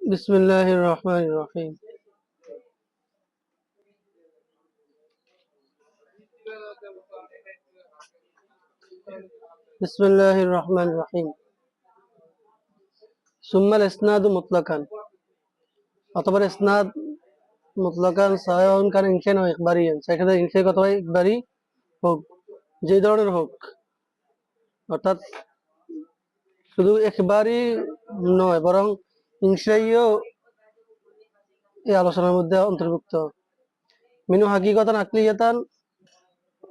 بسم الله الرحمن الرحيم بسم الله الرحمن الرحيم ثم الاسناد مطلقا অথবা ইসনাদ মুতলাকান সাহায়ন কান ইনশান ও ইখবারিয়ান সেখানে ইনশাই কত হয় ইখবারি হোক যে ধরনের হোক অর্থাৎ শুধু ইখবারি নয় বরং ইনশাইও এই আলোচনার মধ্যে অন্তর্ভুক্ত। মিনু হাকিকতান আকলিয়াতান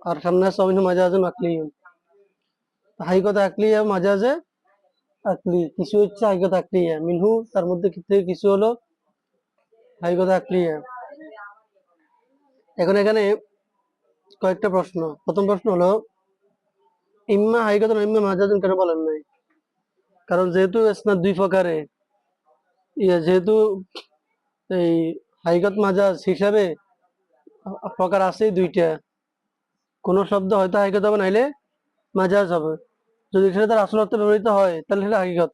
আর সামনে আছে অমিনু মাজাজুন আকলিয়ুন। হাকিকত আকলিয়া মাজাজে আকলি, কিছু হচ্ছে হাকিকত আকলিয়া। মিনহু তার মধ্যে কিছু হলো? হাকিকত আকলিয়া। এখন এখানে কয়েকটা প্রশ্ন। প্রথম প্রশ্ন হলো, ইম্মা হাকিকত ইম্মা মাজাজুন কেন বলেন নাই? কারণ যেহেতু ইসনাদ দুই প্রকারে ইয়ে যেহেতু এই হাইকত মাজাজ হিসাবে প্রকার আছে দুইটা। কোন শব্দ হয়তো হাইকত হবে, নাইলে মাজাজ হবে। যদি সেটা তার আসল অর্থে ব্যবহৃত হয়, তাহলে সেটা হাকিকত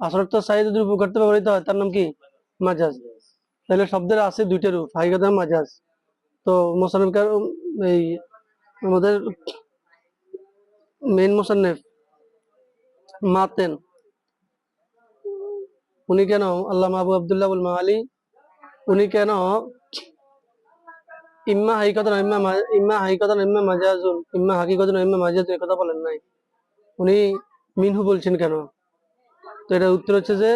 আসল অর্থ সাই যদি উপকর্তে ব্যবহৃত হয়, তার নাম কি? মাজাজ। তাহলে শব্দের আছে দুইটা রূপ হাকিকত মাজাজ। তো মোসানিফকার এই আমাদের মেইন মোসান্নেফ, মাতেন। উনি কেন? আল্লাহ আবু আবদুল্লাহ উল মাহালি, উনি কেন? ইম্মা হাকিকতন ইম্মা ইম্মা হাকিকতন ইম্মা মাজাজুন, ইম্মা হাকিকতন ইম্মা মাজাজুন এই কথা বলেন নাই। উনি মিনহু বলছেন কেন? তো এটা উত্তর হচ্ছে যে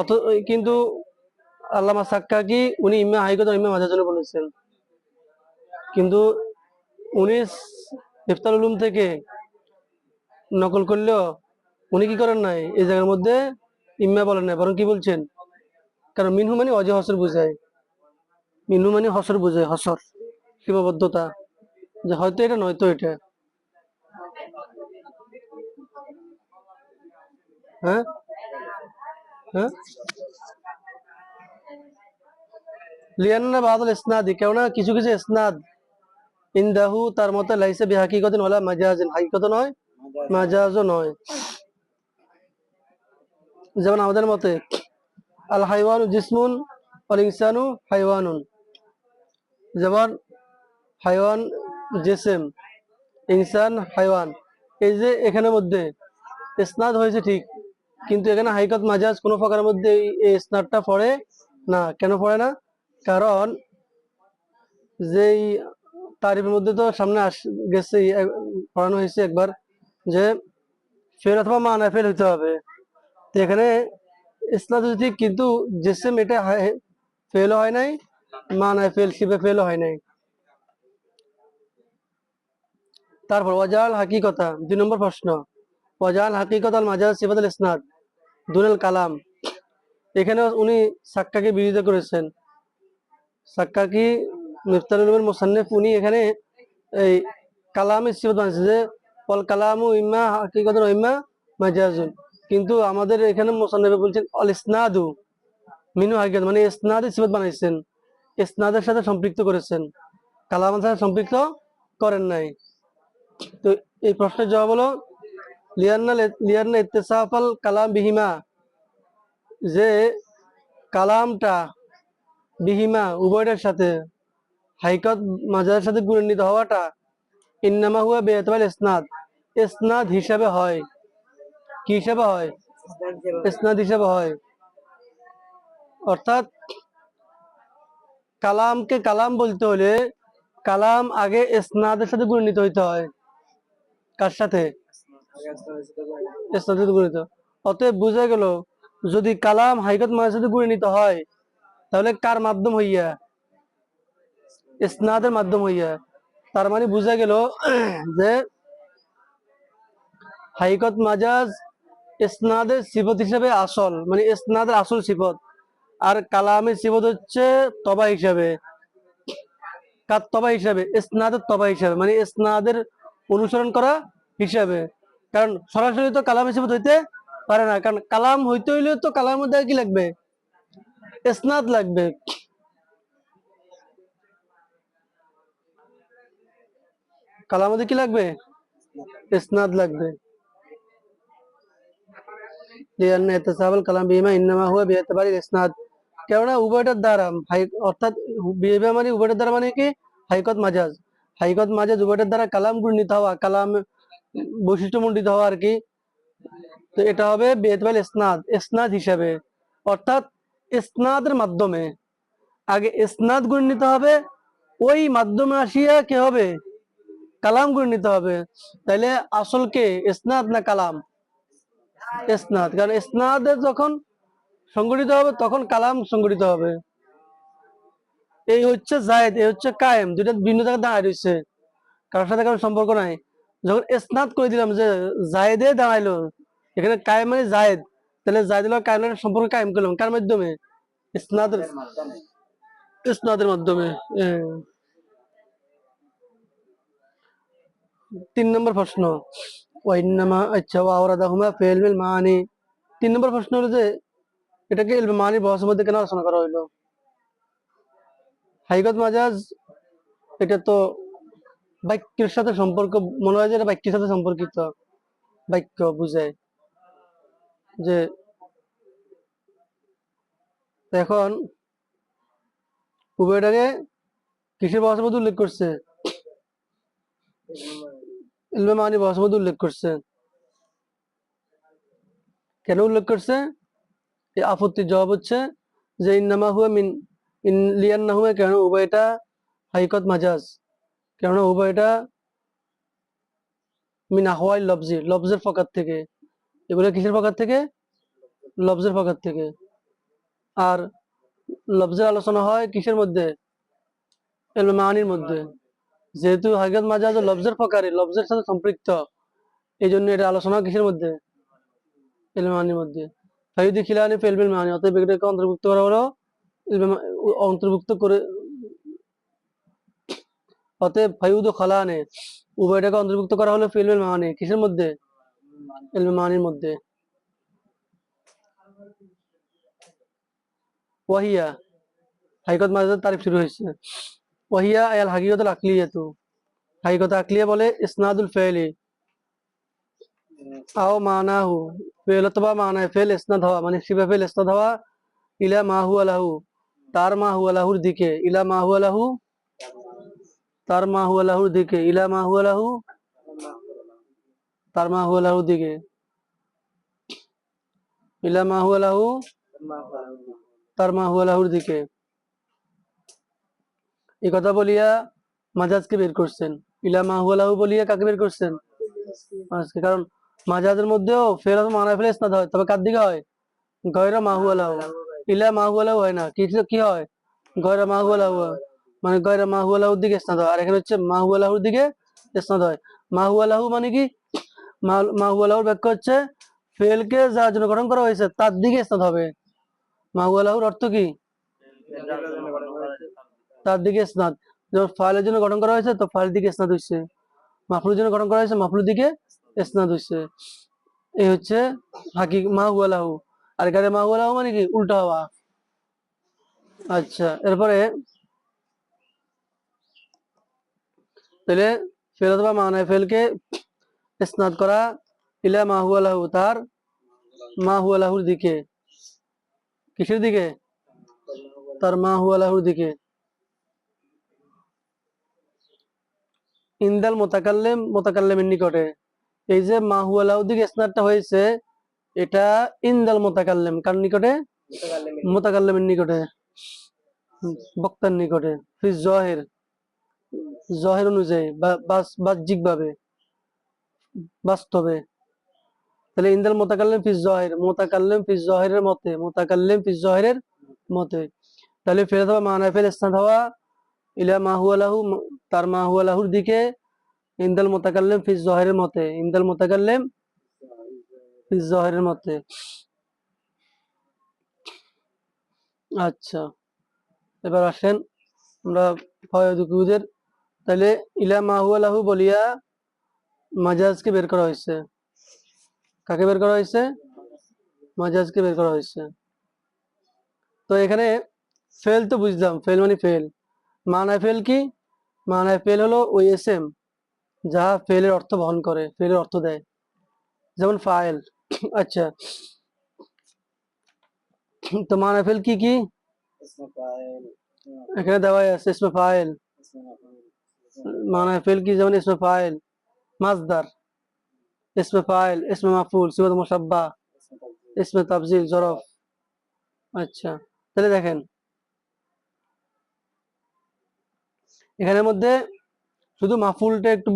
অত কিন্তু আল্লামা সাক্কা কি উনি ইম্মা হাকিকতন ইম্মা মাজাজুন বলেছেন। কিন্তু উনি ইফতার উলুম থেকে নকল করলেও উনি কি করেন নাই? এই জায়গার মধ্যে ইম্মা বলেন নাই বরং কি বলছেন? কারণ মিনহু মানে অজয় হসর বোঝায়। মিনহু মানে হসর বোঝায়, হসর, সীমাবদ্ধতা। যে হয়তো এটা, নয়তো এটা। হ্যাঁ? হ্যাঁ? লিয়ান্না বাদল ইসনাদি কেননা কিছু কিছু ইসনাদ ইন্দাহু, তার মতে লাইসে বিহাকিকতিন ওলা মাজাজিন। হাকিকত নয়, মাজাজও নয়। যেমন আমাদের মতে আল হাইওয়ানু জিসমুন অল ইনসানু হাইওয়ানুন। যেমন, হাইওয়ান জেসেম, ইনসান, হাইওয়ান। এই যে এখানের মধ্যে স্নাদ হয়েছে ঠিক, কিন্তু এখানে হাইকত মাজাজ কোনো প্রকারের মধ্যে এই- স্নাদটা পড়ে না। কেন পড়ে না? কারণ যেই তারিফের মধ্যে তো সামনে আস, গেছে পড়ানো হয়েছে একবার যে ফেল অথবা মানা ফেল হইতে হবে। এখানে ইসলাম কিন্তু জেসেম এটা ফেলও হয় নাই মানায় ফেল ফেলও হয় নাই। তারপর ওয়াজাল হাকিকতা, দুই নম্বর প্রশ্ন। ওয়াজাল হাকিকত আল মাজাজ সিফাত আল ইসনাদ, দুনাল কালাম। এখানে উনি সাক্কাকে বিরোধিতা করেছেন। সাক্কাকি মিফতারুল উলুমের মুসান্নিফ, উনি এখানে এই কালামের সিফাত বানিয়েছে যে পল কালামু ইম্মা হাকিকত ইম্মা মাজাজুন কিন্তু আমাদের এখানে মোসান্নেফে বলছেন, অল ইসনাদু মিনু হাকিকত মানে ইসনাদের সিফাত বানাইছেন, ইসনাদের সাথে সম্পৃক্ত করেছেন। কালামের সাথে সম্পৃক্ত করেন নাই। তো এই প্রশ্নের জবাব হলো লিয়ান্না লিয়ান্না ইত্তেসাফাল কালাম বিহিমা, যে কালামটা বিহিমা উভয়টার সাথে, হাইকত মাজারের সাথে গুণান্বিত হওয়াটা, ইন্নামা হুয়া বেতবাল ইসনাদ। ইসনাদ হিসাবে হয়। কি হিসাবে হয়? ইসনাদ হিসাবে হয়। অর্থাৎ কালামকে কালাম বলতে হলে কালাম আগে ইসনাদের সাথে গুণিত হইতে হয়। কার সাথে? ইসনাদের গুণিত। অতএব বোঝা গেল, যদি কালাম হাইকত মায়ের সাথে গুণিত হয়, তাহলে কার মাধ্যম হইয়া? ইসনাদের মাধ্যম হইয়া। তার মানে বোঝা গেল যে হাইকত মাজাজ ইসনাদের সিফত হিসাবে আসল মানে ইসনাদের আসল সিফত। আর কালামের সিফত হচ্ছে তবা হিসাবে। কার তবা হিসাবে? ইসনাদের তবা হিসাবে মানে ইসনাদের অনুসরণ করা হিসাবে। কারণ সরাসরি তো কালামের সিফত হইতে পারে না, কারণ কালাম হইতে হইলে তো কালামের মধ্যে কি লাগবে? ইসনাদ লাগবে। কালার মধ্যে কি লাগবে? ইসনাদ লাগবে। লিয়ান ইতাসাবাল কালাম বিমা ইন্নামা হুয়া বিআতিবারি ইসনাদ কেননা উভয়টার দ্বারা হাই অর্থাৎ বিহেভিয়া মানে উভয়টার দ্বারা মানে কি হাইকত মাজাজ হাইকত মাজাজ উভয়টার দ্বারা কালাম গুণিত হওয়া কালাম বৈশিষ্ট্য মণ্ডিত হওয়া আর কি তো এটা হবে বেতবাল ইসনাদ ইসনাদ হিসাবে অর্থাৎ ইসনাদের মাধ্যমে আগে ইসনাদ গুণ নিতে হবে ওই মাধ্যমে আসিয়া কি হবে কালাম গুণ নিতে হবে তাইলে আসল কে ইসনাদ না কালাম ইসনাদ কারণ ইসনাদের যখন সংগঠিত হবে, তখন কালাম সংগঠিত হবে। এই হচ্ছে জায়েদ, এই হচ্ছে কায়েম। দুইটা ভিন্ন জায়গায় দাঁড়ায় রয়েছে। কারোর সাথে কারোর সম্পর্ক নাই। যখন ইসনাদ করে দিলাম যে জায়েদে দাঁড়াইলো, এখানে কায়েম মানে জায়েদ। তাহলে জায়েদ কায়েমের সম্পর্ক কায়েম করলাম। কার মাধ্যমে? ইসনাদের ইসনাদের মাধ্যমে। তিন নম্বর প্রশ্ন। ওয়াইন্নামা আচ্ছা ওয়াওরাদাহুমা ফি ইলমিল মাআনি তিন নম্বর প্রশ্ন হলো যে এটাকে ইলমে মানি বহসের মধ্যে কেন আলোচনা করা হইল হাইগত মাজাজ এটা তো বাক্যের সাথে সম্পর্ক মনে হয় যে এটা বাক্যের সাথে সম্পর্কিত বাক্য বুঝায় যে এখন উভয়টাকে কিসের বহসের মধ্যে উল্লেখ করছে ইলমে মানি উল্লেখ করছে। কেন উল্লেখ করছে? এই আপত্তির জবাব হচ্ছে যে, ইন্নামা হুয়া মিন লিয়ান্না হুয়া কেন উভয়টা হাইকত মাজাজ? কেননা উভয়টা মিন আহওয়াই লবজি লবজের ফকাত থেকে? এগুলো কিসের ফকাত থেকে? লবজের ফকাত থেকে। আর লবজের আলোচনা হয় কিসের মধ্যে? এলমে মানির মধ্যে। যেহেতু হাইকত মাজাজ ও লবজের ফকারে লবজের সাথে সম্পৃক্ত। এই জন্য এটা আলোচনা কিসের মধ্যে? এলমে মানির মধ্যে। ফাইদি খিলানি ফেলবিল মানি, অতএব এটাকে অন্তর্ভুক্ত করা হলো অন্তর্ভুক্ত করে অতএব ফাইউদ খালানে, উভয়টাকে অন্তর্ভুক্ত করা হলো ফিল্মের মানে। কিসের মধ্যে? ইলমে মানির মধ্যে। ওয়াহিয়া হাইকত মাজার তারিফ শুরু হয়েছে। ওয়াহিয়া আয়াল হাকিকতুল আকলিয়াতু হাকিকত আকলিয়া বলে ইসনাদুল ফেলি আও মানাহু। ফেল অথবা মানায় ফেল ইসনাদ হওয়া। মানে শিবা ফেল ইসনাদ হওয়া ইলা মাহু আলাহু। তার মাহু আলাহুর দিকে। ইলা মাহু আলাহু তার মাহু আলাহুর দিকে। ইলা মাহু আলাহু তার মাহু আলাহুর দিকে। ইলা মাহু আলাহু তার মাহু আলাহুর দিকে। এই কথা বলিয়া মাজাজকে বের করছেন। ইলা মাহু আলাহু বলিয়া কাকে বের করছেন? মানুষকে কারণ মাজাজের মধ্যেও ফের মানা ফেলে ইসনাদ হয়, তবে কার দিকে হয়? গয়রা মাহু আলাহু ইলা মাহু আলাহু হয় না, কি কি হয়? গয়রা মাহু আলাহু হয়। মানে গয়রা মাহু আলাহুর দিকে ইসনাদ হয়। আর এখানে হচ্ছে মাহু আলাহুর দিকে ইসনাদ হয়। মাহু আলাহু মানে কি? মা- মাহু আলাহুর ব্যাখ্যা হচ্ছে, ফেলকে যার জন্য গঠন করা হয়েছে, তার দিকে ইসনাদ হবে। মাহু আলাহুর অর্থ কি? তার দিকে ইসনাদ যেমন ফাইলের জন্য গঠন করা হয়েছে, তো ফাইল দিকে স্নাত হয়েছে। মাফলুর জন্য গঠন করা হয়েছে, মাফলুর দিকে ইসনাদ হয়েছে। এই হচ্ছে হাকি মাহু আলাহু আর এখানে মাহু আলাহু মানে কি? উল্টা হওয়া। আচ্ছা এরপরে তাহলে ফেল অথবা মানায় ফেলকে স্নাত করা ইলা মাহু আলাহু তার মাহু আলাহুর দিকে। কিসের দিকে? তার মাহু আলাহুর দিকে। ইন্দাল মোতাকাল্লেম মোতাকাল্লেমের নিকটে। এই যে মাহু আলাহুর দিকে ইসনাদটা হয়েছে এটা ইন্দাল মোতাকাল্লেম কার নিকটে? মোতাকাল্লেমের নিকটে। বক্তার নিকটে ফিজ জহের। জহের অনুযায়ী বা বাহ্যিক ভাবে বাস্তবে। তাহলে ইন্দাল মোতাকাল্লেম ফিজ জহের মোতাকাল্লেম ফিজ জহেরের মতে মোতাকাল্লেম ফিজ জহেরের মতে। তাহলে ফেরত হওয়া মানায় ফেল ইসনাদ হওয়া ইলা মাহু আলাহু ম- তার মাহু আলাহুর দিকে ইন্দাল মোতাকাল্লেম ফিজ জহেরের মতে, ইন্দাল মোতাকাল্লেম ফিজ জহেরের মতে। আচ্ছা এবার আসেন আমরা ফয়দুকুদের তাহলে ইলা মাহু আলাহু বলিয়া মাজাজকে বের করা হয়েছে। কাকে বের করা হয়েছে? মাজাজকে বের করা হয়েছে। তো এখানে ফেল তো বুঝলাম, ফেল মানে ফেল। মান মানাফেল কি? মান মানাফেল হলো ওই এস এম যা ফেলের অর্থ বহন করে, ফেলের অর্থ দেয়। যেমন ফাইল আচ্ছা। তো মান মানাফেল কি কি? এখানে দেওয়াই আছে ইসমে ফাইল মান মানাফেল কি যেমন ইসমে ফাইল মাজদার ইসমে ফাইল ইসমে মাহফুল সিবাদ মুসাব্বা ইসমে তাবজিল জরফ আচ্ছা তাহলে দেখেন এখানের মধ্যে শুধু মাফুলটা একটু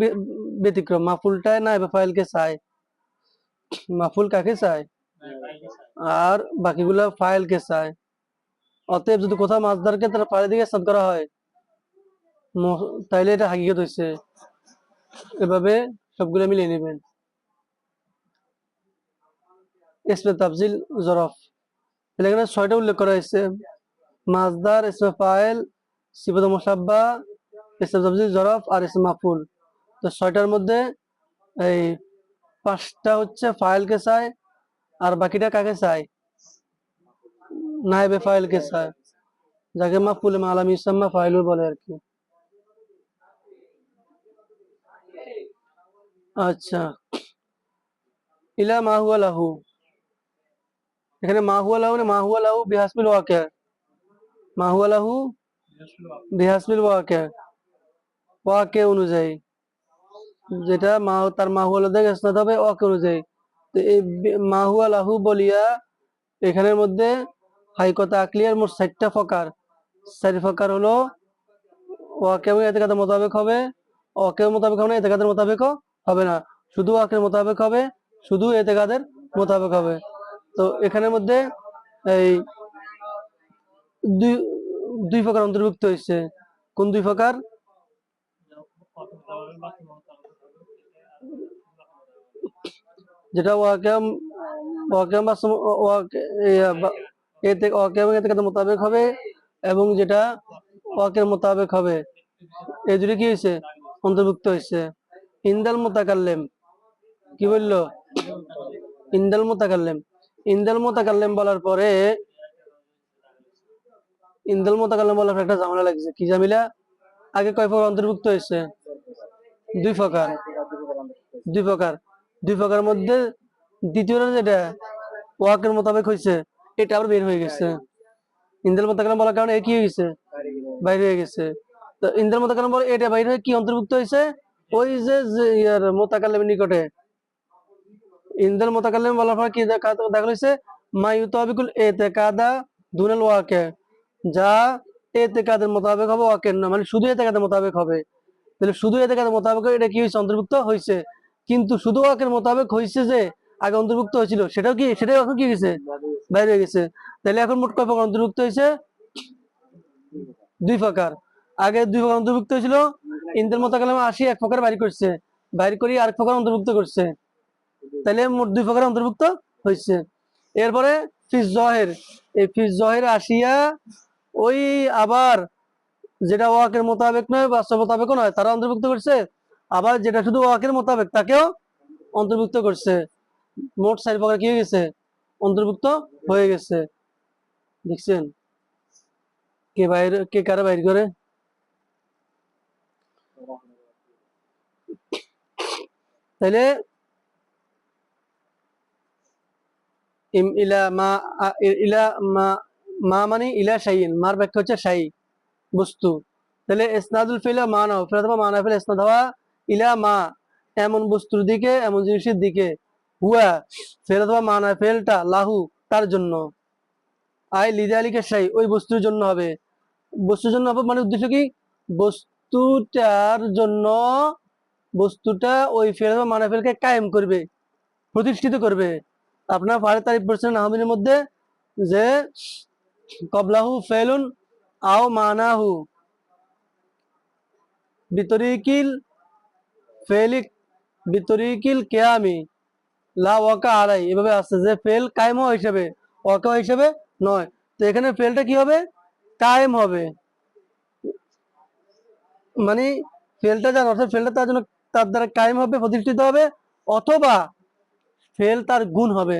ব্যতিক্রম। মাফুলটা না ফাইলকে চায় মাফুল কাকে চায় আর বাকিগুলো ফাইলকে চায় অতএব যদি কোথাও মাছদারকে তারা ফাইলের দিকে সাদ করা হয় তাইলে এটা হাকিকত হয়েছে এভাবে সবগুলো মিলিয়ে নেবেন। ইসমে তাফজিল জরফ। এখানে ছয়টা উল্লেখ করা হয়েছে মাজদার ইসমে ফাইল সিবত মুসাব্বা ইসমে তাফজিল জরফ আর ইসমে মাফুল তো ছয়টার মধ্যে এই পাঁচটা হচ্ছে ফাইলকে চায় আর বাকিটা কাকে চায় নাইবে ফাইলকে চায় যাকে মাফুল মালাম ইসাম্মা ফাইলুল বলে আর কি আচ্ছা ইলা মা হুয়া লাহু এখানে মা হুয়া লাহু না মা হুয়া লাহু বিহাসমিল ওয়াকিয়া মা হুয়া লাহু বিহাসমিল ওয়াকিয়া ওয়াকিয়া অনুযায়ী। যেটা মা তার মা হুয়া লাহু স্নাত হবে ওয়াকিয়া অনুযায়ী। তো এই বি- মা লাহু বলিয়া এখানের মধ্যে হাইকতা আকলিয়ার মোট ষাটটা ফকার চারি ফকার হলো ওয়াকে এবং এতেকাদের মোতাবেক হবে ওয়াকের মোতাবেক হবে না, এতেকাদের মোতাবেকও হবে না। শুধু ওয়াকের মোতাবেক হবে, শুধু এতেকাদের মোতাবেক হবে। তো এখানের মধ্যে এই দুই দুই প্রকার অন্তর্ভুক্ত হয়েছে কোন দুই প্রকার? যেটা ওয়াকাম ওয়াকাম বা সম- ওয়াক- ইয়া এতে ওয়াকে মোতাবেক হবে এবং যেটা ওয়াকের মোতাবেক হবে। দুটি কি হয়েছে? অন্তর্ভুক্ত হয়েছে। ইন্দাল মোতাকাল্লেম। কি বলল? ইন্দাল মোতাকাল্লেম। ইন্দাল মোতাকাল্লেম বলার পরে ইন্দাল মোতাকাল্লেম বলার একটা ঝামেলা লাগছে। কি ঝামেলা? আগে কয় অন্তর্ভুক্ত হয়েছে? দুই প্রকার। দুই প্রকার। দুই প্রকার মধ্যে দ্বিতীয়টা যেটা, ওয়াকের মোতাবেক হয়েছে এটা আবার বের হয়ে গেছে। ইন্দাল মোতাকাল্লেম বলার কারণে কি হয়ে গেছে? বাইরে হয়ে গেছে। তো ইন্দ্রের মোতাকালাম বলে এটা বাইরে হয়ে কি অন্তর্ভুক্ত হয়েছে ওই যে ইয়ার মোতাকাল্লামের নিকটে। ইন্দ্রের মোতাকাল্লাম বলার পর কি দেখা হয়েছে মায়ুতাবিকুল এতেকাদা দুনাল ওয়াকে। যা এতে কাদের মোতাবেক হবে, ওয়াকের না মানে শুধু এতেকাদের মোতাবেক হবে। তাহলে শুধু এতেকাদের মোতাবেক এটা কি হয়েছে? অন্তর্ভুক্ত হয়েছে। কিন্তু শুধু ওয়াকের মোতাবেক হয়েছে যে আগে অন্তর্ভুক্ত হয়েছিল? সেটাও কি সেটাও এখন কি গেছে বাইরে হয়ে গেছে। তাহলে এখন মোট কয় প্রকার অন্তর্ভুক্ত হয়েছে? দুই প্রকার। আগে দুই প্রকার অন্তর্ভুক্ত হয়েছিল। ইন্দ্রের মতো কালামে আসি এক প্রকার বাইর করছে। বাইর করি আরেক প্রকার অন্তর্ভুক্ত করছে। তাহলে মোট দুই প্রকার অন্তর্ভুক্ত হয়েছে। এরপরে ফিস জহের। এই ফিস জহের আসিয়া ওই আবার যেটা ওয়াকের মোতাবেক নয়, বাস্তব মোতাবেকও নয়, তারা অন্তর্ভুক্ত করছে। আবার যেটা শুধু ওয়াকের মোতাবেক, তাকেও অন্তর্ভুক্ত করছে। মোট চার প্রকার কি হয়ে গেছে? অন্তর্ভুক্ত হয়ে গেছে। দেখছেন? কে বাইরে, কে কারা বাইর করে? ইম ইলা মা ইলা মা মানে ইলা শাইন মার ব্যাখ্যা হচ্ছে শাই বস্তু। তাহলে ইসনাদুল ফিলা মানা ফিলা অথবা মানা ফিলা ইসনাদ হওয়া ইলা মা, এমন বস্তুর দিকে, এমন জিনিসের দিকে। হুয়া ফেল অথবা মানা ফেলটা লাহু, তার জন্য। আই লিদা আলিকে শাই, ওই বস্তুর জন্য হবে। বস্তুর জন্য হবে মানে উদ্দেশ্য কি? বস্তুটার জন্য, বস্তুটা ওই ফেল বা মানা ফেলকে কায়েম করবে, প্রতিষ্ঠিত করবে। আপনার ফারে তারিফ পড়ছেন আহমিনের মধ্যে যে, কবলাহু ফেলুন আও মানাহু। বিতরিকিল ফেলিক বিতরিকিল কেয়ামি। লা ওয়াকা আলাই। এভাবে আসছে যে ফেল কায়েম হিসাবে, ওয়াকা হিসাবে নয়। তো এখানে ফেলটা কি হবে? কায়েম হবে। মানে ফেলটা যার অর্থাৎ ফেলটা তার জন্য তার দ্বারা কায়েম হবে, প্রতিষ্ঠিত হবে, অথবা ফেল তার গুণ হবে।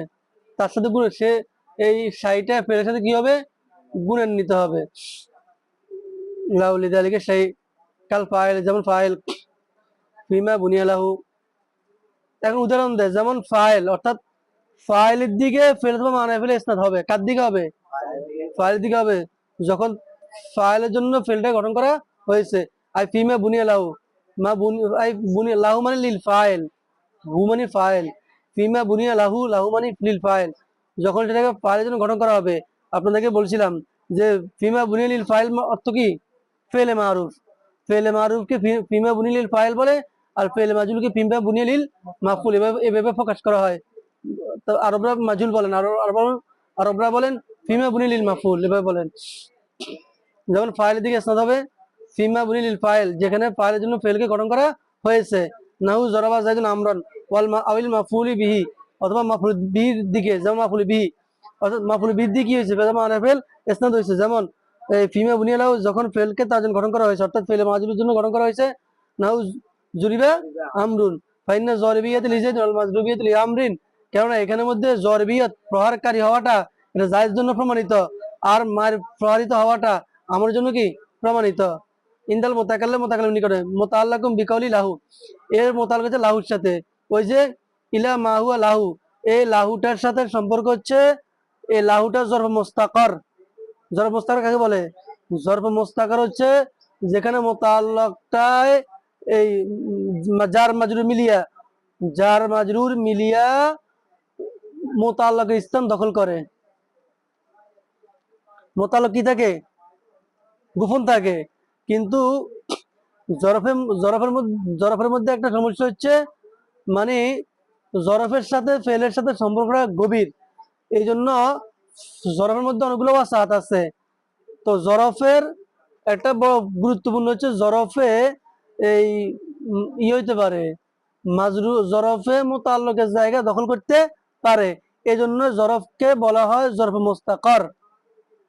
তার সাথে গুণ সে এই সাইটা ফেলের সাথে কি হবে? গুণের নিতে হবে। দালিকে সেই কাল ফাইল, যেমন ফাইল, ফিমা বুনিয়ালাহু এখন উদাহরণ দেয় যেমন ফাইল, অর্থাৎ ফাইলের দিকে ফেলে তোমার মানে ফেলে স্নাত হবে। কার দিকে হবে? ফাইলের দিকে হবে। যখন ফাইলের জন্য ফেলটা গঠন করা হয়েছে, আই ফিমা বুনিয়া লাহু। মা বুনি, আই বুনিয়া লাহু মানে লিল ফাইল। হু মানে ফাইল। ফিমা বুনিয়া লাহু লাহু মানে লিল ফাইল। যখন সেটাকে ফাইলের জন্য গঠন করা হবে, আপনাদেরকে বলছিলাম যে ফিমা বুনিয়া লিল ফাইল অর্থ কি? ফেলে মারুফ। ফেলে মারুফকে ফিমা বুনিয়া লিল ফাইল বলে আর ফেলে মাজুলকে ফিমা বুনিয়া লিল মাফুল। এভাবে এভাবে প্রকাশ করা হয়। তো আরবরা মাজুল বলেন আরবরা বলেন ফিমা বুনিয়া লিল মাফুল, এভাবে বলেন। যেমন ফাইলের দিকে স্নাত হবে, ফিমা বুনিল ফাইল, যেখানে ফাইলের জন্য ফেলকে গঠন করা হয়েছে। নাহু জরাবা জাইদুন আমরান ওয়াল আউল মাফুলি বিহি, অথবা মাফুল বিহির দিকে, যেমন মাফুল বিহি। অর্থাৎ মাফুল বিহির দিকে কি হয়েছে? ফেল স্নাত হয়েছে। যেমন এই ফিমা বুনিয়ালাও যখন ফেলকে তার জন্য গঠন করা হয়েছে, অর্থাৎ ফেলে মাজুলের জন্য গঠন করা হয়েছে নাহু জুরিবা আমরুন। ফাইন্না জরবিয়াত লিজাইদ ওয়াল মাজরুবিয়াত লি আমরিন। কেননা এখানের মধ্যে জরবিয়াত প্রহারকারী হওয়াটা এটা জায়েজ জন্য প্রমাণিত, আর মার প্রহারিত হওয়াটা আমার জন্য কি? প্রমাণিত। ইন্দাল মোতাকাল্লে মোতাকাল্লিম নিকটে মোতাল্লাকুম বিকাউলি লাহু। এর মোতাল হচ্ছে লাহুর সাথে। ওই যে ইলা মাহুয়া লাহু এই লাহুটার সাথে সম্পর্ক হচ্ছে এই লাহুটা জরফ মোস্তাকর। জরফ মোস্তাকর কাকে বলে? জরফ মোস্তাকার হচ্ছে যেখানে মোতাল্লকটায় এই জার মাজরুর মিলিয়া জার মাজরুর মিলিয়া মোতাল্লকের স্থান দখল করে। মোতাল্লক কি থাকে? গোপন থাকে। কিন্তু জরফের জরফের মধ্যে জরফের মধ্যে একটা সমস্যা হচ্ছে মানে জরফের সাথে ফেলের সাথে সম্পর্কটা গভীর। এই জন্য জরফের মধ্যে অনেকগুলো ওয়াসাত আছে। তো জরফের একটা বড় গুরুত্বপূর্ণ হচ্ছে জরফে এই ই হইতে পারে, মাজরু, জরফে মোতাল্লকের জায়গা দখল করতে পারে। এই জন্য জরফকে বলা হয় জরফে মোস্তাকর।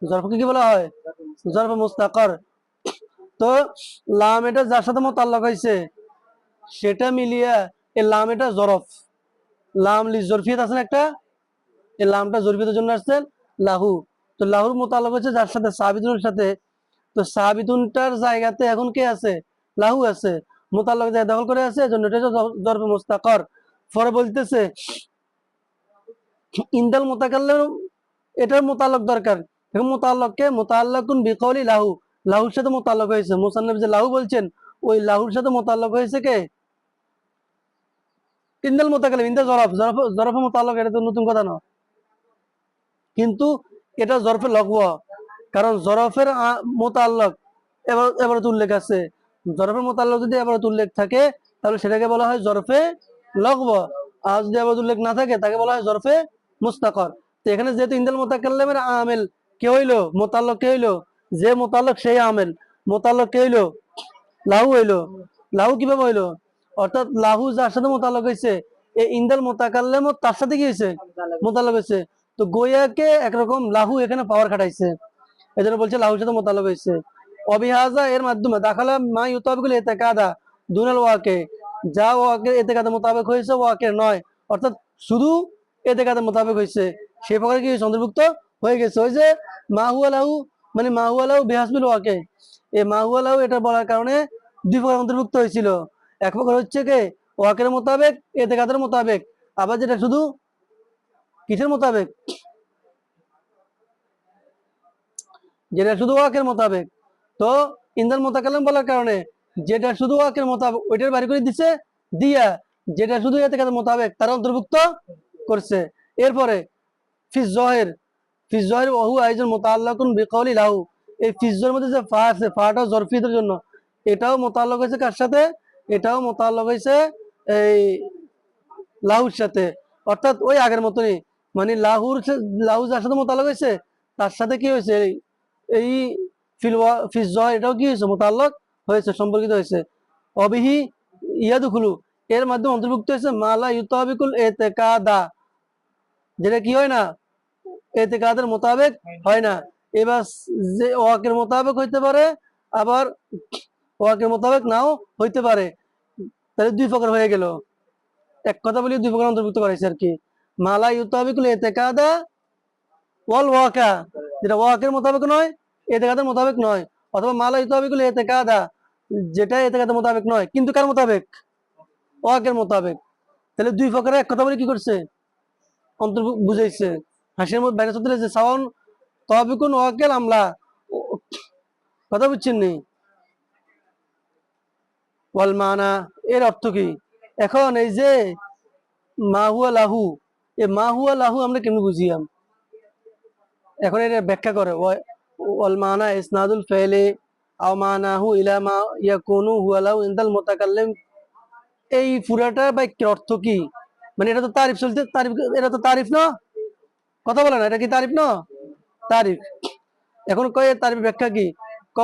জরফকে কি বলা হয়? জরফে মুস্তাকর। তো লাম এটা যার সাথে মোতাল্লাক হয়েছে সেটা মিলিয়ে এই লাম এটা জরফ। লাম লি জরফিয়ত আছে না একটা? এই লামটা জরফিয়তের জন্য আসছেন লাহু। তো লাহুর মোতাল্লাক হচ্ছে যার সাথে সাবিতুনের সাথে। তো সাবিতুনটার জায়গাতে এখন কে আছে? লাহু আছে। মোতাল্লাক জায়গা দখল করে আছে, এজন্য এটা জ- জরফে পরে বলতেছে, ইন্দাল মোতাকাল্লে এটার মোতালক দরকার। এখন মোতাল্লককে মোতাল্লাকুন বিকৌলি লাহু। লাহুর সাথে মোতাল্লক হয়েছে। মুসান্নব যে লাহু বলছেন, ওই লাহুর সাথে মোতাল্লক হয়েছে কে? ইন্দাল মোতাকালিম ইন্দা জরফ। জরফ জরফে মোতাল্লক এটা তো নতুন কথা না। কিন্তু এটা জরফে লগব কারণ জরফের মোতাল্লক এবার এবার উল্লেখ আছে। জরফের মোতাল্লক যদি এবার উল্লেখ থাকে, তাহলে সেটাকে বলা হয় জরফে লগব আর যদি এবার উল্লেখ না থাকে, তাকে বলা হয় জরফে মুস্তাকর। তো এখানে যেহেতু ইন্দাল মোতাকাল্লামের আমেল, কে হইল? মোতাল্লক কে হইল? যে মোতাল্লক সেই আমেল। মোতাল্লক কে হইল? লাহু হইল। লাহু কীভাবে হইল? অর্থাৎ লাহু যার সাথে মোতাল্লক হয়েছে এই ইন্দাল মোতাকাল্লাম তার সাথে কি হয়েছে মোতাল্লক হয়েছে তো গোয়াকে একরকম লাহু এখানে পাওয়ার খাটাইছে। এই জন্য বলছে লাহুর সাথে মোতাল্লক হয়েছে। অবিহাজা এর মাধ্যমে দাখালা মা ইউতাবিকুল এতেকাদা দুনাল ওয়াকে। যা ওয়াকে এতে কাদা মোতাবেক হয়েছে, ওয়াকে নয়। অর্থাৎ শুধু এতেকাদা মোতাবেক হয়েছে। সে প্রকার কি? অন্তর্ভুক্ত হয়ে গেছে? ওই যে মাহুয়া লাহু মানে মাহুয়া লাহু বেহাসবিল ওয়াকে। এই মাহুয়া লাহু এটা বলার কারণে দুই প্রকার অন্তর্ভুক্ত হয়েছিল। এক প্রকার হচ্ছে কে? ওয়াকের মোতাবেক, এতে কাদের মোতাবেক। আবার যেটা শুধু কিসের মোতাবেক? যেটা শুধু ওয়াকের মোতাবেক। তো ইন্দাল মোতাকালাম বলার কারণে যেটা শুধু ওয়াকের মোতাবেক, ওইটার বাড়ি করে দিছে, দিয়া যেটা শুধু এতে মোতাবেক, তারা অন্তর্ভুক্ত করছে। এরপরে ফিস জহের ফিস জহের ওহু আইজন মোতাল্লাকুন বিকৌলি লাহু। এই ফিজের মধ্যে যে ফা আছে, ফাটা জরফিদের জন্য, এটাও মোতাল্লক হয়েছে কার সাথে? এটাও মোতাল্লক হয়েছে এই লাহুর সাথে। অর্থাৎ ওই আগের মতনই মানে লাহুর লাহু যার সাথে মোতাল্লক হয়েছে, তার সাথে কি হয়েছে? এই- ফিলওয়া ফিস এটাও কি হয়েছে? মোতাল্লক হয়েছে, সম্পর্কিত হয়েছে। অবিহি ইয়াদুখুলু, এর মাধ্যমে অন্তর্ভুক্ত হয়েছে মালা ইউতাবিকুল এতেকাদা। যেটা কি হয় না? এতেকাদের মোতাবেক হয় না। এবার যে ওয়াকের মোতাবেক হইতে পারে, আবার ওয়াকের মোতাবেক নাও হইতে পারে। তাহলে দুই প্রকার হয়ে গেল। এক কথা বলি, দুই প্রকার অন্তর্ভুক্ত করেছে আর কি। মালা ইউতাবিকুল এতেকাদা ওয়াল ওয়াকা, যেটা ওয়াকের মোতাবেক নয়, এতেকাদের মোতাবেক নয়। অথবা মালা ইউতাবিকুল এতেকাদা, যেটা এতেকাদের মোতাবেক নয়। কিন্তু কার মোতাবেক? ওয়াকের মোতাবেক। তাহলে দুই প্রকারে এক কথা বলে কি করছে? অন্তর্ভুক্ত বুঝাইছে। হাসির মধ্যে বাইরে চলতে যে সাওয়ান তহবিকুন ওয়াকেল আমলা। কথা বুঝছেন নি? ওয়াল মানা, এর অর্থ কি? এখন এই যে মাহুয়া লাহু এ মাহুয়া লাহু আমরা কেমন বুঝিয়াম? এখন এটা ব্যাখ্যা করে, ওয়া- ওয়াল মানা ইসনাদুল ফেলে আও মানাহু ইলা মা ইয়াকুনু হুয়া লাহু ইনদাল মুতাকাল্লিম। এই পুরাটা বাক্যের অর্থ কি? মানে এটা তো তারিফ চলছে তারিফ এটা তো তারিফ না? কথা বলে না, এটা কি তারিফ না? তারিফ। এখন কয় তারিফ ব্যাখ্যা কি? ক,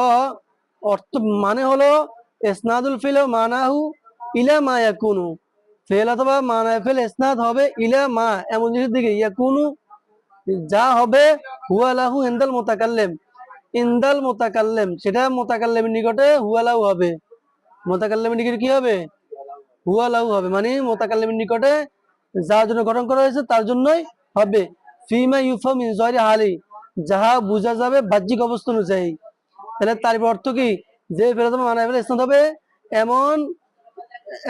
অর্থ মানে হলো ইসনাদুল ফিল মানাহু ইলা মা ইয়াকুনু। ফেল অথবা মানায় ফেল ইসনাদ হবে ইলা মা, এমন জিনিসের দিকে। ইয়াকুনু যা হবে, হুয়ালাহু ইন্দাল মোতাকাল্লেম। ইন্দাল মোতাকাল্লেম, সেটা মোতাকাল্লেমের নিকটে হুয়ালাহু হবে। মোতাকাল্লেমের নিকটে কি হবে? হুয়ালাহু হবে। মানে মোতাকাল্লিমের নিকটে যার জন্য গঠন করা হয়েছে, তার জন্যই হবে। ফিমা ইউফাম ইনজয়রি হালি, যাহা বোঝা যাবে বাহ্যিক অবস্থা অনুযায়ী। তাহলে তার অর্থ কি? যে ফেরত মানা ফেলে স্থান হবে এমন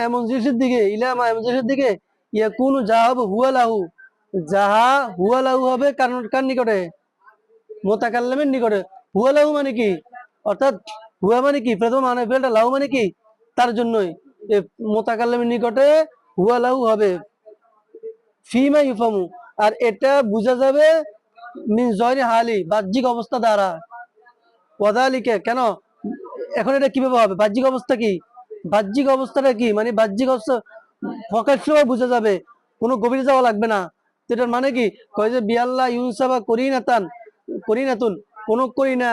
এমন জিনিসের দিকে, ইলামা এমন জিনিসের দিকে ইয়া কোন যাহা হবে হুয়ালাহু, যাহা হুয়ালাহু হবে কারণ কার নিকটে? মোতাকাল্লামের নিকটে। হুয়ালাহু মানে কি? অর্থাৎ হুয়া মানে কি? প্রথম মানে ফেলটা লাহু মানে কি? তার জন্যই। মোতাকাল্লামের নিকটে হুয়ালাহু হবে। ফিমা ইউফামু, আর এটা বোঝা যাবে মিন জয়রি হালি, বাহ্যিক অবস্থা দ্বারা। ওয়াদালিকে, কেন? এখন এটা কীভাবে হবে? বাহ্যিক অবস্থা কি? বাহ্যিক অবস্থাটা কি? মানে বাহ্যিক অবস্থা প্রকাশ্য বোঝা যাবে। কোনো গভীরে যাওয়া লাগবে না। তো এটার মানে কি? কয় যে, বিয়াল্লা ইউনসাবা করি না তান, করি না তুন, কোনো করি না,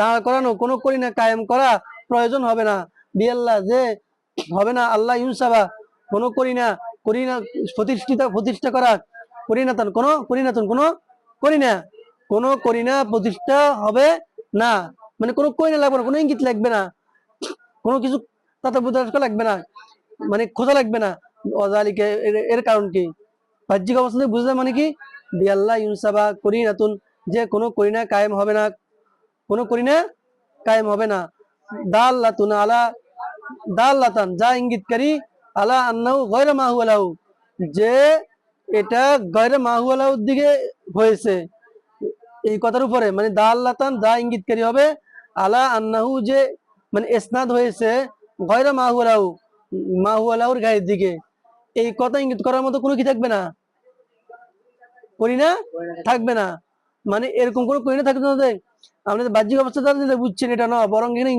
দাঁড় করানো, কোনো করি না, কায়েম করা প্রয়োজন হবে না। বিয়াল্লা যে হবে না, আল্লাহ ইউনসাবা কোনো করি না করি না, প্রতিষ্ঠিত, প্রতিষ্ঠা করা করি না তান, কোনো করি না তুন, কোনো করি না। কোনো করি না, প্রতিষ্ঠা হবে না। মানে কোনো কই না লাগবে না, কোনো ইঙ্গিত লাগবে না। কোনো কিছু তাতে বোঝা লাগবে না। মানে খোঁজা লাগবে না। অজালিকে এর- কারণ কি? বাহ্যিক অবস্থা বুঝলে মানে কি? বিয়াল্লাহ ইনসাবা করি নাতুন যে কোনো করি না কায়েম হবে না। কোনো করি না কায়েম হবে না। দাল লাতুন আলা দাল লাতান যা ইঙ্গিতকারী, আলা আন্নাহু মাহু মাহুয়ালাহু যে এটা গয়রা মাহুয়ালাহুর দিকে হয়েছে। এই কথার উপরে মানে দাল লাতান যা ইঙ্গিতকারী হবে, আলা আন্নাহু যে মানে এসনাদ হয়েছে গয়রা মাহুয়ালাহু মাহুয়ালাহুর গায়ের দিকে। এই কথা ইঙ্গিত করার মতো কোনো কি থাকবে না? করি না? থাকবে না। মানে এরকম কোনো করি না, থাকবে না আপনাদের বাহ্যিক অবস্থা যেটা বুঝছেন এটা না, বরং এখানে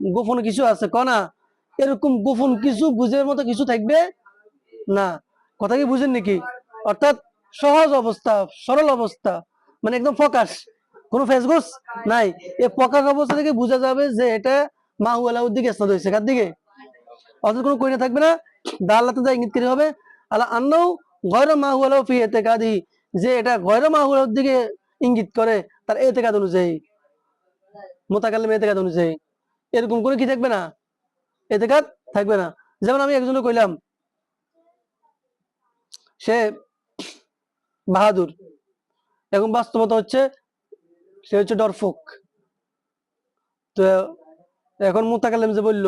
গোপন কিছু আছে। কনা এরকম গোপন কিছু বুঝের মতো কিছু থাকবে না। কথা কি বুঝেন নাকি? অর্থাৎ সহজ অবস্থা, সরল অবস্থা। মানে একদম ফোকাস। কোনো ফেসগোস নাই। এই ফোকাস অবস্থা থেকে বোঝা যাবে যে এটা মাহুয়ালাউর দিকে স্থান হয়েছে কার দিকে? অর্থাৎ কোনো কইনা থাকবে না, দাল্লাতে যা ইঙ্গিত করে হবে আল্লাহ আন্নাও গয়র মাহুয়ালাউ ফি এতেকাদি, যে এটা গয়র মাহুয়ালাউর দিকে ইঙ্গিত করে, তার এতেকাদ অনুযায়ী মোতাকাল্লিম এতেকাদ অনুযায়ী। এরকম করে কি থাকবে না? এতেকাদ থাকবে না। যেমন আমি একজনে কইলাম, সে বাহাদুর। এখন বাস্তবতা হচ্ছে, সে হচ্ছে ডরফুক। তো এখন মোতাকাল্লিম যে বলল,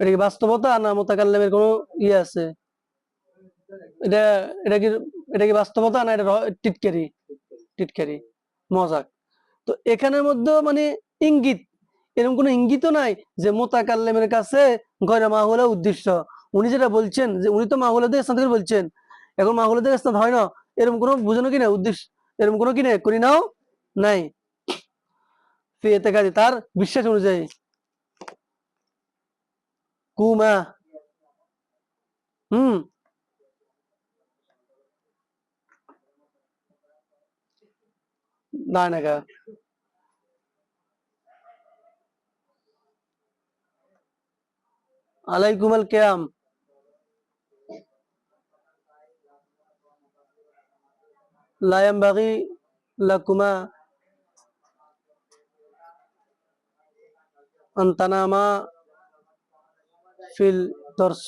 এটা কি বাস্তবতা না মোতাকাল্লিমের কোনো ইয়ে আছে? এটা এটা কি এটা কি বাস্তবতা না এটা টিটকারি? টিটকারি, মজাক। তো এখানের মধ্যে মানে ইঙ্গিত, এরকম কোনো ইঙ্গিতও নাই যে মোতাকাল্লিমের কাছে গয়রা মাহুলা উদ্দেশ্য। উনি যেটা বলছেন যে উনি তো মাহুলাদের স্থান থেকে বলছেন, এখন মাহুলাদের স্থান হয় না, এরকম কোনো বুঝানো কিনা উদ্দেশ্য, এরকম কোনো কিনে করি নাও? নাই। তার বিশ্বাস অনুযায়ী। কুমা হুম না না গা আলাইকুম আল কেয়াম ফিল দর্স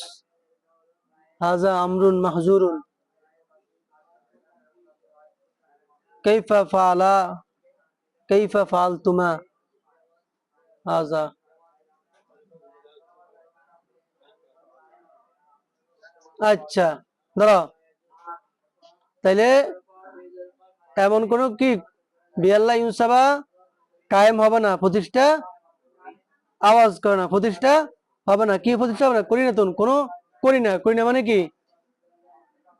হাজা আমরুন মাহজুরুন। কেফা ফালা কেফা ফাল তুমা হাজা। আচ্ছা দাঁড়া তাইলে এমন কোন কি বিয়াল্লা ইউসাবা কায়েম হবে না, প্রতিষ্ঠা আওয়াজ করে না, প্রতিষ্ঠা হবে না, কি প্রতিষ্ঠা হবে না? করি না তো, কোনো করি না। করি না মানে কি?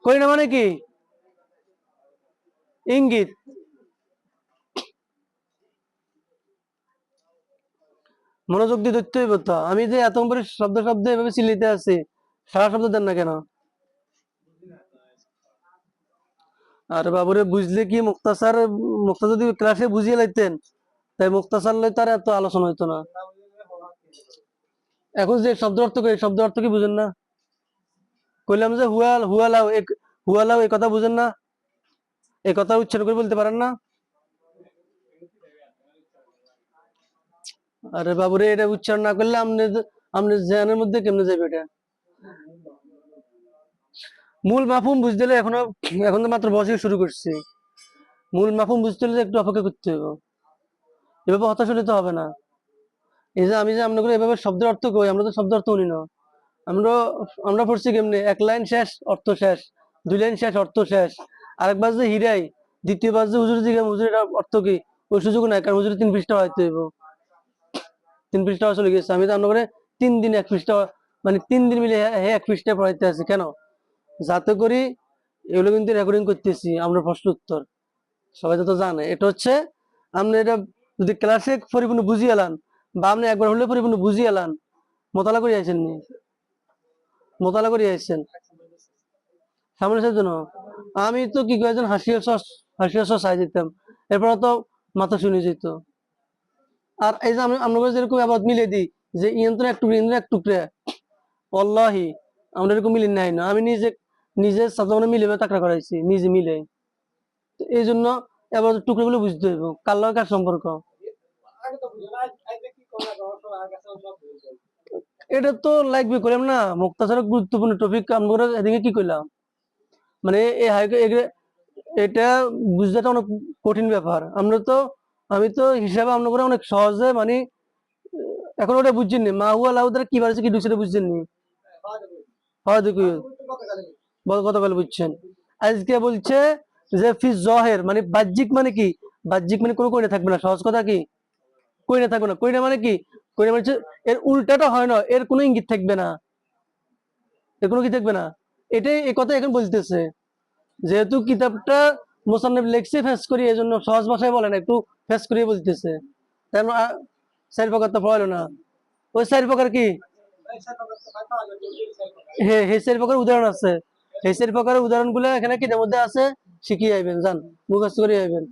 করি না মানে কি? ইঙ্গিত। মনোযোগ দিয়ে ধরতে হইব তো। আমি যে এত করে শব্দ শব্দ এভাবে চিল্লিতে আছি সারা শব্দ দেন না কেন? আর বাবুরে বুঝলে কি মুক্তাসার মুক্তা যদি ক্লাসে বুঝিয়ে লাইতেন, তাই মুক্তাসার লই তার এত আলোচনা হইতো না। এখন যে শব্দ অর্থ কই? শব্দ অর্থ কি বুঝেন না? কইলাম যে হুয়া হুয়ালাও হুয়ালাও এই কথা বুঝেন না? এই কথা উচ্চারণ করে বলতে পারেন না? আরে বাবুরে, এটা উচ্চারণ না করলে আপনি আপনি জ্ঞানের মধ্যে কেমনে যাবে এটা? মূল মাফুম বুঝতে হলে এখনও, এখন তো মাত্র বসে শুরু করছি। মূল মাফুম বুঝতে হলে একটু অপেক্ষা করতে হবে এভাবে হতাশ হলে তো হবে না। এই যে আমি যে আপনাকে এভাবে শব্দের অর্থ কই, আমরা তো শব্দ অর্থ উনি না। আমরা আমরা পড়ছি কেমনে? এক লাইন শেষ, অর্থ শেষ। দুই লাইন শেষ, অর্থ শেষ। আরেকবার যে হিরাই, দ্বিতীয়বার যে হুজুর দিকে হুজুর এটা অর্থ কি? ওই সুযোগ নাই, কারণ হুজুর তিন পৃষ্ঠা হয়তো হইব। তিন পৃষ্ঠা চলে গেছে। আমি তো আপনার করে তিন দিন এক পৃষ্ঠা মানে তিন দিন মিলে হে- এক পৃষ্ঠা পড়াইতে আছি। কেন? যাতে করি এগুলো কিন্তু রেকর্ডিং করতেছি, আমরা প্রশ্ন উত্তর। সবাই তো জানে। এটা হচ্ছে আপনি এটা যদি ক্লাসে পরিপূর্ণ বুঝিয়ে এলান বা আপনি একবার হলে পরিপূর্ণ বুঝিয়ে এলান মোতালা করে আইছেন নি। মোতালা করে আইছেন। সামনে আসার জন্য। আমি তো কি কয়েকজন হাসিয়া সস হাসিয়া সস আই যেতাম এরপর তো মাথা শুনে যেত। আর এই যে আমি আমরা যেরকম আবার মিলে দিই, যে ইয়ন্ত্র এক টুকরে ইন্দ্র এক টুকরে। অল্লাহি আমরা এরকম মিলে নাই না। আমি নিজে নিজে সাধারণ মিলে তাকড়া করাইছি, নিজে মিলে। এই জন্য এবার টুকরো গুলো বুঝতে হইব। কার কার সম্পর্ক? এটা তো লাগবে করলাম না। মুক্তাসার গুরুত্বপূর্ণ টপিক আমরা এদিকে কি করলাম মানে এই হাইকে এটা বুঝতে অনেক কঠিন ব্যাপার। আমরা তো আমি তো হিসাবে আমরা করে অনেক সহজে মানে এখন ওটা বুঝছেন নি। মা হুয়া লাউ দ্বারা কি বাড়ছে, কি ঢুকছে বুঝছেন নি? হয় গতকাল বুঝছেন। আজকে বলছে যে ফি জহের মানে বাহ্যিক মানে কি? বাহ্যিক মানে কোনো কইনা থাকবে না। সহজ কথা কি? কইনা থাকবে না কইনা মানে কি? কইনা মানে এর উল্টাটা হয় না, এর কোনো ইঙ্গিত থাকবে না। এর কোনো কি থাকবে না? এটাই এই কথা এখন বলতেছে। যেহেতু কিতাবটা মোসান্নব লেখছে ফেস করি এই জন্য সহজ ভাষায় বলে না, একটু ফেস করিয়ে বলতেছে। তাই না চার প্রকার তো পড়ালো না। ওই চার প্রকার কি? হে হেসের প্রকার উদাহরণ আছে। হেসের প্রকারের উদাহরণগুলো এখানে কিতাবের মধ্যে আছে, শিখিয়ে আইবেন, যান, মুখস্থ করে আইবেন।